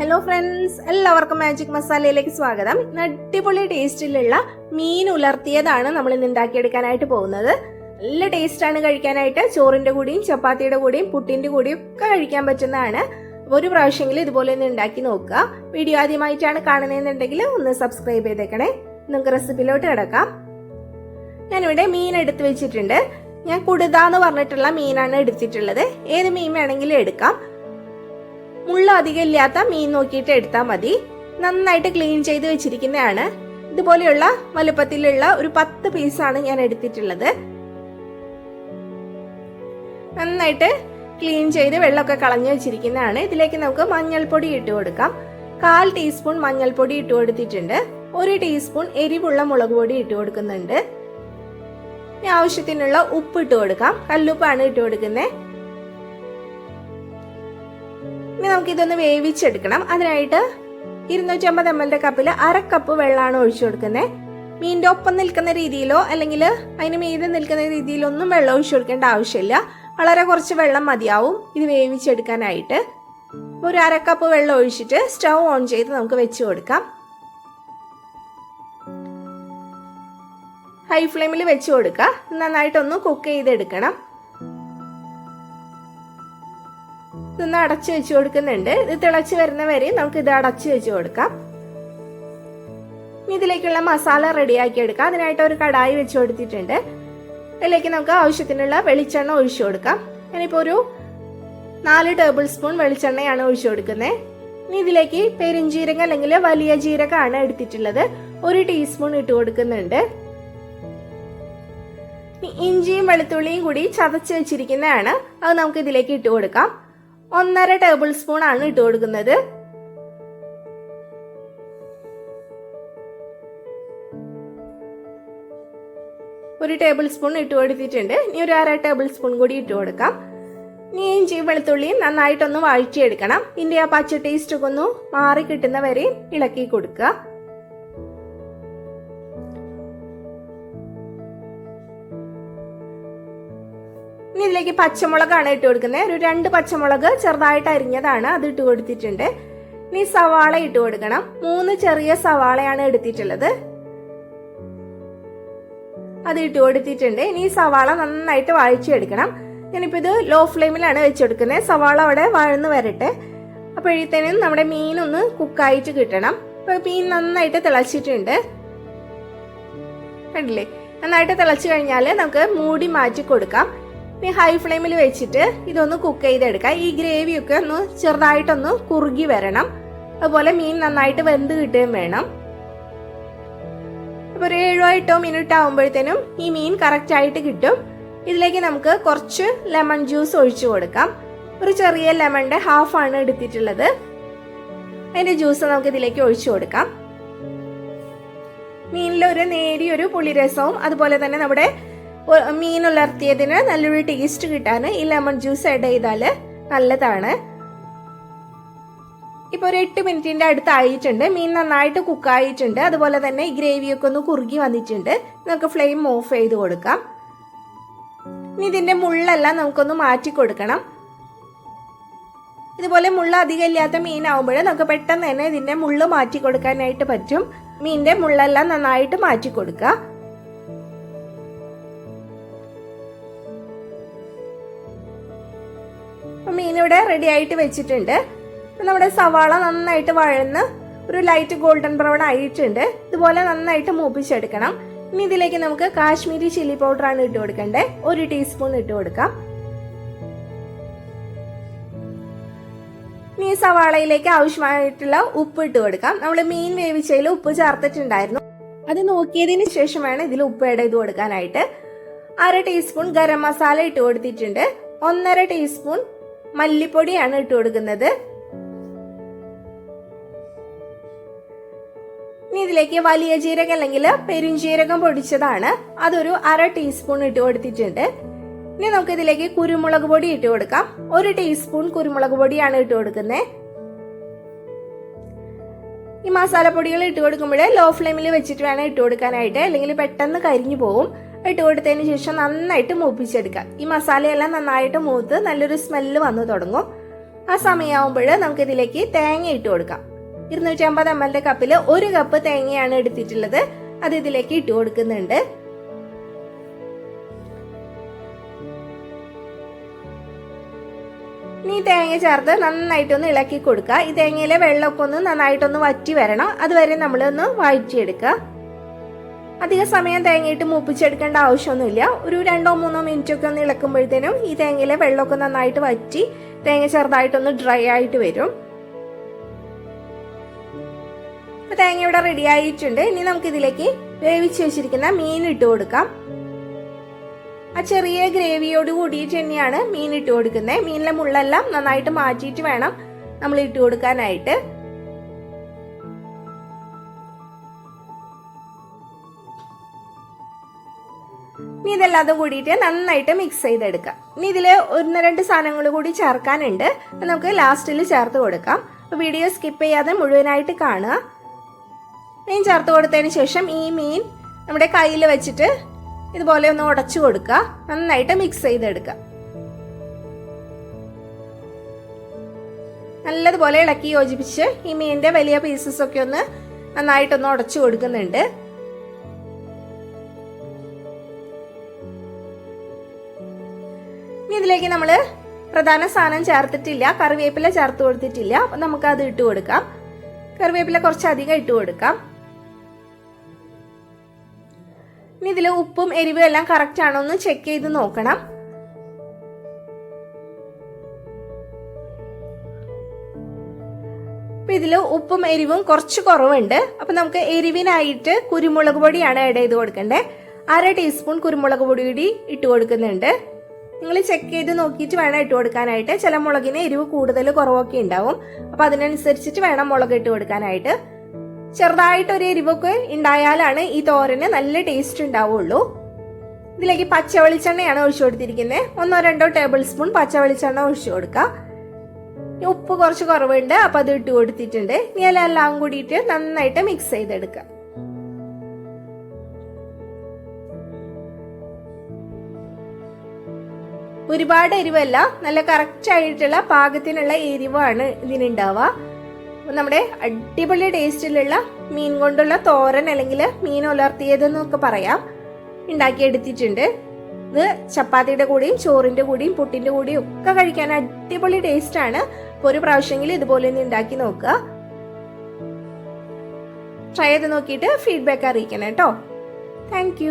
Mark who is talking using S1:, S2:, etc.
S1: Hello friends എല്ലാവർക്കും magic മസാലയിലേക്ക് സ്വാഗതം. ഇന്ന് അടിപൊളി ടേസ്റ്റിലുള്ള മീൻ ഉലർത്തിയതാണ് നമ്മൾ ഇന്ന് ഉണ്ടാക്കിയെടുക്കാനായിട്ട് പോകുന്നത്. നല്ല ടേസ്റ്റാണ് കഴിക്കാനായിട്ട്. ചോറിന്റെ കൂടിയും ചപ്പാത്തിയുടെ കൂടിയും പുട്ടിന്റെ കൂടിയും ഒക്കെ കഴിക്കാൻ പറ്റുന്നതാണ്. ഒരു പ്രാവശ്യമെങ്കിലും ഇതുപോലെ ഒന്ന് ഉണ്ടാക്കി നോക്കുക. വീഡിയോ ആദ്യമായിട്ടാണ് കാണുന്നതെന്നുണ്ടെങ്കിൽ ഒന്ന് സബ്സ്ക്രൈബ് ചെയ്തേക്കണേ. നമുക്ക് റെസിപ്പിയിലോട്ട് കിടക്കാം. ഞാനിവിടെ മീൻ എടുത്തു വെച്ചിട്ടുണ്ട്. ഞാൻ കുടുത എന്ന് പറഞ്ഞിട്ടുള്ള മീനാണ് എടുത്തിട്ടുള്ളത്. ഏത് മീൻ വേണമെങ്കിലും എടുക്കാം. മുള്ള അധികം ഇല്ലാത്ത മീൻ നോക്കിയിട്ട് എടുത്താൽ മതി. നന്നായിട്ട് ക്ലീൻ ചെയ്ത് വെച്ചിരിക്കുന്നതാണ്. ഇതുപോലെയുള്ള വലുപ്പത്തിലുള്ള ഒരു പത്ത് പീസാണ് ഞാൻ എടുത്തിട്ടുള്ളത്. നന്നായിട്ട് ക്ലീൻ ചെയ്ത് വെള്ളമൊക്കെ കളഞ്ഞു വെച്ചിരിക്കുന്നതാണ്. ഇതിലേക്ക് നമുക്ക് മഞ്ഞൾപ്പൊടി ഇട്ട് കൊടുക്കാം. കാൽ ടീസ്പൂൺ മഞ്ഞൾപ്പൊടി ഇട്ട് കൊടുത്തിട്ടുണ്ട്. ഒരു ടീസ്പൂൺ എരിവുള്ള മുളക് പൊടി ഇട്ട് കൊടുക്കുന്നുണ്ട്. ആവശ്യത്തിനുള്ള ഉപ്പ് ഇട്ട് കൊടുക്കാം. കല്ലുപ്പാണ് ഇട്ട് കൊടുക്കുന്നത്. ഇനി നമുക്ക് ഇതൊന്ന് വേവിച്ചെടുക്കണം. അതിനായിട്ട് ഇരുന്നൂറ്റമ്പത് എം എല്ലിന്റെ കപ്പിൽ അര കപ്പ് വെള്ളമാണ് ഒഴിച്ചു കൊടുക്കുന്നത്. മീനിന്റെ ഒപ്പം നിൽക്കുന്ന രീതിയിലോ അല്ലെങ്കിൽ അതിന് മീതെ നിൽക്കുന്ന രീതിയിലോ ഒന്നും വെള്ളം ഒഴിച്ചു കൊടുക്കേണ്ട ആവശ്യമില്ല. വളരെ കുറച്ച് വെള്ളം മതിയാവും ഇത് വേവിച്ചെടുക്കാനായിട്ട്. ഒരു അര കപ്പ് വെള്ളം ഒഴിച്ചിട്ട് സ്റ്റൗ ഓൺ ചെയ്ത് നമുക്ക് വെച്ച് കൊടുക്കാം. ഹൈ ഫ്ലെയിമിൽ വെച്ച് കൊടുക്കുക. നന്നായിട്ടൊന്ന് കുക്ക് ചെയ്തെടുക്കണം. ഇതൊന്ന് അടച്ചു വെച്ച് കൊടുക്കുന്നുണ്ട്. ഇത് തിളച്ച് വരുന്ന വരെ നമുക്ക് ഇത് അടച്ചു വെച്ച് കൊടുക്കാം. ഇതിലേക്കുള്ള മസാല റെഡിയാക്കി എടുക്കാം. അതിനായിട്ട് ഒരു കടായി വെച്ച് കൊടുത്തിട്ടുണ്ട്. അതിലേക്ക് നമുക്ക് ആവശ്യത്തിനുള്ള വെളിച്ചെണ്ണ ഒഴിച്ചു കൊടുക്കാം. ഞാനിപ്പോൾ ഒരു നാല് ടേബിൾ സ്പൂൺ വെളിച്ചെണ്ണയാണ് ഒഴിച്ചു കൊടുക്കുന്നത്. ഇനി ഇതിലേക്ക് പെരിഞ്ജീരകം അല്ലെങ്കിൽ വലിയ ജീരകമാണ് എടുത്തിട്ടുള്ളത്. ഒരു ടീസ്പൂൺ ഇട്ട് കൊടുക്കുന്നുണ്ട്. ഇഞ്ചിയും വെളുത്തുള്ളിയും കൂടി ചതച്ച് വെച്ചിരിക്കുന്നതാണ്. അത് നമുക്ക് ഇതിലേക്ക് ഇട്ട് കൊടുക്കാം. ഒന്നര ടേബിൾ സ്പൂൺ ആണ് ഇട്ട് കൊടുക്കുന്നത്. ഒരു ടേബിൾ സ്പൂൺ ഇട്ട് കൊടുത്തിട്ടുണ്ട്. ഇനി ഒരു അര ടേബിൾ സ്പൂൺ കൂടി ഇട്ട് കൊടുക്കാം. ഇനി ഇഞ്ചി വെളുത്തുള്ളിയും നന്നായിട്ടൊന്ന് വഴറ്റിയെടുക്കണം. ഇതിന്റെ ആ പച്ച ടേസ്റ്റ് ഒക്കെ ഒന്ന് മാറി കിട്ടുന്ന വരെ ഇളക്കി കൊടുക്കുക. ഇനി ഇതിലേക്ക് പച്ചമുളകാണ് ഇട്ട് കൊടുക്കുന്നത്. ഒരു രണ്ട് പച്ചമുളക് ചെറുതായിട്ട് അരിഞ്ഞതാണ്. അത് ഇട്ട് കൊടുത്തിട്ടുണ്ട്. ഇനി സവാള ഇട്ട് കൊടുക്കണം. മൂന്ന് ചെറിയ സവാളയാണ് എടുത്തിട്ടുള്ളത്. അത് ഇട്ട് കൊടുത്തിട്ടുണ്ട്. ഇനി സവാള നന്നായിട്ട് വാഴിച്ചെടുക്കണം ഞാനിപ്പോൾ ഇത് ലോ ഫ്ലെയിമിലാണ് വെച്ചെടുക്കുന്നത്. സവാള അവിടെ വഴന്ന് വരട്ടെ. അപ്പോഴത്തേനും നമ്മുടെ മീനൊന്ന് കുക്കായിട്ട് കിട്ടണം. അപ്പോൾ മീൻ നന്നായിട്ട് തിളച്ചിട്ടുണ്ട്. കണ്ടില്ലേ? നന്നായിട്ട് തിളച്ചു കഴിഞ്ഞാൽ നമുക്ക് മൂടി മാറ്റി കൊടുക്കാം. ഇനി ഹൈ ഫ്ലെയിമിൽ വെച്ചിട്ട് ഇതൊന്ന് കുക്ക് ചെയ്തെടുക്കാം. ഈ ഗ്രേവിയൊക്കെ ഒന്ന് ചെറുതായിട്ടൊന്ന് കുറുകി വരണം. അതുപോലെ മീൻ നന്നായിട്ട് വെന്ത് കിട്ടുകയും വേണം. അപ്പോൾ ഒരു ഏഴോ എട്ടോ മിനിറ്റ് ആകുമ്പോഴത്തേനും ഈ മീൻ കറക്റ്റ് ആയിട്ട് കിട്ടും. ഇതിലേക്ക് നമുക്ക് കുറച്ച് ലെമൺ ജ്യൂസ് ഒഴിച്ചു കൊടുക്കാം. ഒരു ചെറിയ ലെമണിന്റെ ഹാഫ് ആണ് എടുത്തിട്ടുള്ളത്. അതിന്റെ ജ്യൂസ് നമുക്ക് ഇതിലേക്ക് ഒഴിച്ചു കൊടുക്കാം. മീനിലൊരു നേരിയൊരു പുളിരസവും അതുപോലെ തന്നെ നമ്മുടെ മീൻ ഉലർത്തിയതിന് നല്ലൊരു ടേസ്റ്റ് കിട്ടാൻ ഈ ലെമൺ ജ്യൂസ് ആഡ് ചെയ്താൽ നല്ലതാണ്. ഇപ്പൊ ഒരു എട്ട് മിനിറ്റിന്റെ അടുത്ത് ആയിട്ടുണ്ട്. മീൻ നന്നായിട്ട് കുക്ക് ആയിട്ടുണ്ട്. അതുപോലെ തന്നെ ഈ ഗ്രേവിയൊക്കെ ഒന്ന് കുറുകി വന്നിട്ടുണ്ട്. നമുക്ക് ഫ്ലെയിം ഓഫ് ചെയ്ത് കൊടുക്കാം. ഇനി ഇതിന്റെ മുള്ളെല്ലാം നമുക്കൊന്ന് മാറ്റി കൊടുക്കണം. ഇതുപോലെ മുള്ള അധികം ഇല്ലാത്ത മീനാവുമ്പോൾ നമുക്ക് പെട്ടെന്ന് തന്നെ ഇതിന്റെ മുള്ള് മാറ്റി കൊടുക്കാനായിട്ട് പറ്റും. മീനിന്റെ മുള്ളെല്ലാം നന്നായിട്ട് മാറ്റി കൊടുക്കുക ഇവിടെ റെഡി ആയിട്ട് വെച്ചിട്ടുണ്ട്. നമ്മുടെ സവാള നന്നായിട്ട് വഴന്ന് ഒരു ലൈറ്റ് ഗോൾഡൻ ബ്രൗൺ ആയിട്ടുണ്ട്. ഇതുപോലെ നന്നായിട്ട് മൂപ്പിച്ചെടുക്കണം. ഇനി ഇതിലേക്ക് നമുക്ക് കാശ്മീരി ചില്ലി പൗഡർ ആണ് ഇട്ട് കൊടുക്കേണ്ടത് ഒരു ടീസ്പൂൺ ഇട്ട് കൊടുക്കാം. ഇനി സവാളയിലേക്ക് ആവശ്യമായിട്ടുള്ള ഉപ്പ് ഇട്ട് കൊടുക്കാം. നമ്മൾ മീൻ വേവിച്ചതിൽ ഉപ്പ് ചേർത്തിട്ടുണ്ടായിരുന്നു. അത് നോക്കിയതിന് ശേഷം വേണം ഇതിൽ ഉപ്പ് ആഡ് ചെയ്ത് കൊടുക്കാനായിട്ട്. അര ടീസ്പൂൺ ഗരം മസാല ഇട്ട് കൊടുത്തിട്ടുണ്ട്. ഒന്നര ടീസ്പൂൺ മല്ലിപ്പൊടിയാണ് ഇട്ട് കൊടുക്കുന്നത്. ഇനി ഇതിലേക്ക് വലിയ ജീരകം അല്ലെങ്കിൽ പെരുംജീരകം പൊടിച്ചതാണ്. അതൊരു അര ടീസ്പൂൺ ഇട്ട് കൊടുത്തിട്ടുണ്ട്. ഇനി നമുക്ക് ഇതിലേക്ക് കുരുമുളക് പൊടി ഇട്ട് കൊടുക്കാം. ഒരു ടീസ്പൂൺ കുരുമുളക് പൊടിയാണ് ഇട്ട് കൊടുക്കുന്നത്. ഈ മസാലപ്പൊടികൾ ഇട്ട് കൊടുക്കുമ്പോൾ ലോ ഫ്ലെയിമിൽ വെച്ചിട്ട് വേണം ഇട്ട് കൊടുക്കാനായിട്ട്. അല്ലെങ്കിൽ പെട്ടെന്ന് കരിഞ്ഞു പോകും ഇട്ട് കൊടുത്തതിന് ശേഷം നന്നായിട്ട് മൂപ്പിച്ചെടുക്കാം ഈ മസാലയെല്ലാം നന്നായിട്ട് മൂത്ത് നല്ലൊരു സ്മെല്ല് വന്നു തുടങ്ങും. ആ സമയമാകുമ്പോൾ നമുക്ക് ഇതിലേക്ക് തേങ്ങ ഇട്ട് കൊടുക്കാം. ഇരുന്നൂറ്റി അമ്പത് എം എല്ലിന്റെ കപ്പിൽ ഒരു കപ്പ് തേങ്ങയാണ് എടുത്തിട്ടുള്ളത്. അത് ഇതിലേക്ക് ഇട്ട് കൊടുക്കുന്നുണ്ട്. ഇനി തേങ്ങ ചേർത്ത് നന്നായിട്ടൊന്ന് ഇളക്കി കൊടുക്കുക. ഈ തേങ്ങയിലെ വെള്ളമൊക്കെ ഒന്ന് നന്നായിട്ടൊന്ന് വറ്റി വരണം. അതുവരെ നമ്മളൊന്ന് വഴറ്റിയെടുക്കുക. അധിക സമയം തേങ്ങയിട്ട് മൂപ്പിച്ചെടുക്കേണ്ട ആവശ്യമൊന്നുമില്ല. ഒരു രണ്ടോ മൂന്നോ മിനിറ്റ് ഒക്കെ ഒന്ന് ഇളക്കുമ്പോഴത്തേനും ഈ തേങ്ങയിലെ വെള്ളമൊക്കെ നന്നായിട്ട് വറ്റി തേങ്ങ ചെറുതായിട്ടൊന്ന് ഡ്രൈ ആയിട്ട് വരും. തേങ്ങ ഇവിടെ റെഡി ആയിട്ടുണ്ട്. ഇനി നമുക്ക് ഇതിലേക്ക് വേവിച്ച് വെച്ചിരിക്കുന്ന മീൻ ഇട്ട് കൊടുക്കാം. ആ ചെറിയ ഗ്രേവിയോട് കൂടിയിട്ട് തന്നെയാണ് മീൻ ഇട്ട് കൊടുക്കുന്നത്. മീനിലെ മുള്ളെല്ലാം നന്നായിട്ട് മാറ്റിയിട്ട് വേണം നമ്മൾ ഇട്ട് കൊടുക്കാനായിട്ട്. ഇനി ഇതെല്ലാതും കൂടിയിട്ട് നന്നായിട്ട് മിക്സ് ചെയ്തെടുക്കാം. ഇനി ഇതിൽ ഒന്ന് രണ്ട് സാധനങ്ങൾ കൂടി ചേർക്കാനുണ്ട്. നമുക്ക് ലാസ്റ്റിൽ ചേർത്ത് കൊടുക്കാം. വീഡിയോ സ്കിപ്പ് ചെയ്യാതെ മുഴുവനായിട്ട് കാണുക. മീൻ ചേർത്ത് കൊടുത്തതിന് ശേഷം ഈ മീൻ നമ്മുടെ കയ്യിൽ വെച്ചിട്ട് ഇതുപോലെ ഒന്ന് ഉടച്ചു കൊടുക്കുക. നന്നായിട്ട് മിക്സ് ചെയ്തെടുക്കുക. നല്ലതുപോലെ ഇളക്കി യോജിപ്പിച്ച് ഈ മീനിന്റെ വലിയ പീസസ് ഒക്കെ ഒന്ന് നന്നായിട്ടൊന്ന് ഉടച്ചു കൊടുക്കുന്നുണ്ട്. ഇനി ഇതിലേക്ക് നമ്മൾ പ്രധാന സാധനം ചേർത്തിട്ടില്ല. കറിവേപ്പില ചേർത്ത് കൊടുത്തിട്ടില്ല. അപ്പം നമുക്ക് അത് ഇട്ട് കൊടുക്കാം. കറിവേപ്പില കുറച്ചധികം ഇട്ട് കൊടുക്കാം. ഇനി ഇതിൽ ഉപ്പും എരിവും എല്ലാം കറക്റ്റ് ആണോ എന്ന് ചെക്ക് ചെയ്ത് നോക്കണം. അപ്പൊ ഇതിൽ ഉപ്പും എരിവും കുറച്ച് കുറവുണ്ട്. അപ്പൊ നമുക്ക് എരിവിനായിട്ട് കുരുമുളക് പൊടിയാണ് ആഡ് ചെയ്ത് കൊടുക്കേണ്ടത് അര ടീസ്പൂൺ കുരുമുളക് പൊടി കൂടി ഇട്ട് കൊടുക്കുന്നുണ്ട്. നിങ്ങൾ ചെക്ക് ചെയ്ത് നോക്കിയിട്ട് വേണം ഇട്ട് കൊടുക്കാനായിട്ട്. ചില മുളകിന് എരിവ് കൂടുതൽ കുറവൊക്കെ ഉണ്ടാവും. അപ്പൊ അതിനനുസരിച്ചിട്ട് വേണം മുളക് ഇട്ട് കൊടുക്കാനായിട്ട്. ചെറുതായിട്ട് ഒരു എരിവൊക്കെ ഉണ്ടായാലാണ് ഈ തോരന് നല്ല ടേസ്റ്റ് ഉണ്ടാവുള്ളൂ. ഇതിലേക്ക് പച്ച വെളിച്ചെണ്ണയാണ് ഒഴിച്ചു കൊടുത്തിരിക്കുന്നത്. ഒന്നോ രണ്ടോ ടേബിൾ സ്പൂൺ പച്ച വെളിച്ചെണ്ണ ഒഴിച്ചു കൊടുക്കുക. ഉപ്പ് കുറച്ച് കുറവുണ്ട്. അപ്പൊ അത് ഇട്ട് കൊടുത്തിട്ടുണ്ട്. ഇനി എല്ലാം കൂടിയിട്ട് നന്നായിട്ട് മിക്സ് ചെയ്തെടുക്കുക. ഒരുപാട് എരിവല്ല നല്ല കറക്റ്റ് ആയിട്ടുള്ള പാകത്തിനുള്ള എരിവാണ് ഇതിനുണ്ടാവുക. നമ്മുടെ അടിപൊളി ടേസ്റ്റിലുള്ള മീൻ കൊണ്ടുള്ള തോരൻ അല്ലെങ്കിൽ മീൻ ഉലർത്തിയതെന്നൊക്കെ പറയാം. ഉണ്ടാക്കിയെടുത്തിട്ടുണ്ട്. ഇത് ചപ്പാത്തിയുടെ കൂടെയും ചോറിന്റെ കൂടെയും പുട്ടിന്റെ കൂടെയും ഒക്കെ കഴിക്കാൻ അടിപൊളി ടേസ്റ്റ് ആണ്. ഒരു പ്രാവശ്യമെങ്കിലും ഇതുപോലെ ഒന്ന് ഉണ്ടാക്കി നോക്കുക. ട്രൈ ചെയ്ത് നോക്കിയിട്ട് ഫീഡ്ബാക്ക് അറിയിക്കണം കേട്ടോ. താങ്ക്